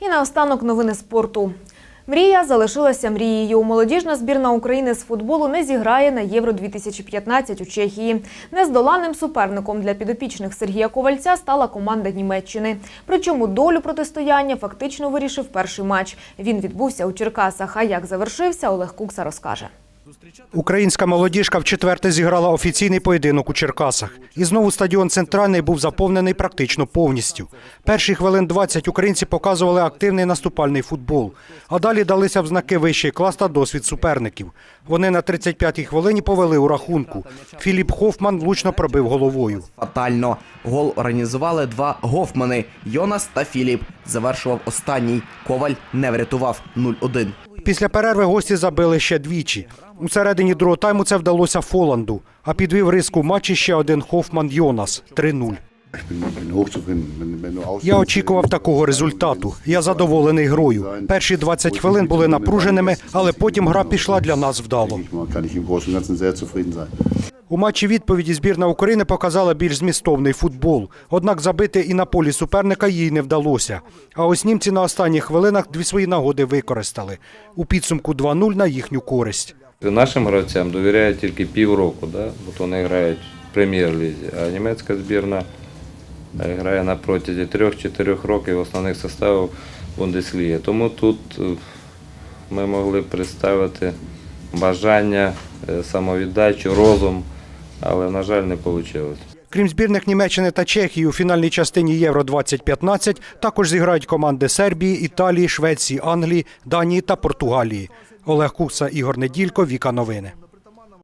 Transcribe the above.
І наостанок новини спорту. Мрія залишилася мрією. Молодіжна збірна України з футболу не зіграє на Євро 2015 у Чехії. Нездоланним суперником для підопічних Сергія Ковальця стала команда Німеччини. Причому долю протистояння фактично вирішив перший матч. Він відбувся у Черкасах. А як завершився, Олег Кукса розкаже. Українська молодіжка вчетверте зіграла офіційний поєдинок у Черкасах. І знову стадіон центральний був заповнений практично повністю. Перші хвилин 20 українці показували активний наступальний футбол. А далі далися в знаки вищий клас та досвід суперників. Вони на 35-й хвилині повели у рахунку. Філіп Хофман влучно пробив головою. Фатально. Гол організували два гофмани Йонас та Філіп. Завершував останній. Коваль не врятував 0-1. Після перерви гості забили ще двічі. У середині другого тайму це вдалося Фоланду, а підвів риску в матчі ще один Хофман Йонас 3-0. Ich bin, bin hochzufrieden. Wenn, wenn du ausspielst, Я очікував такого результату. Я задоволений грою. Перші 20 хвилин були напруженими, але потім гра пішла для нас вдало. У матчі відповіді збірна України показала більш змістовний футбол. Однак забити і на полі суперника їй не вдалося. А ось німці на останніх хвилинах дві свої нагоди використали. У підсумку 2-0 на їхню користь. Нашим гравцям довіряють тільки півроку, да? бо вони грають в прем'єр-лізі, а німецька збірна е, грає на протязі 3-4 років основних составів Бундесліги. Тому тут е, ми могли представити бажання, е, самовіддачу, розум, але, на жаль, не вийшло. Крім збірних Німеччини та Чехії, у фінальній частині Євро 2015 також зіграють команди Сербії, Італії, Швеції, Англії, Данії та Португалії. Олег Кукса, Ігор Неділько, Віка Новини.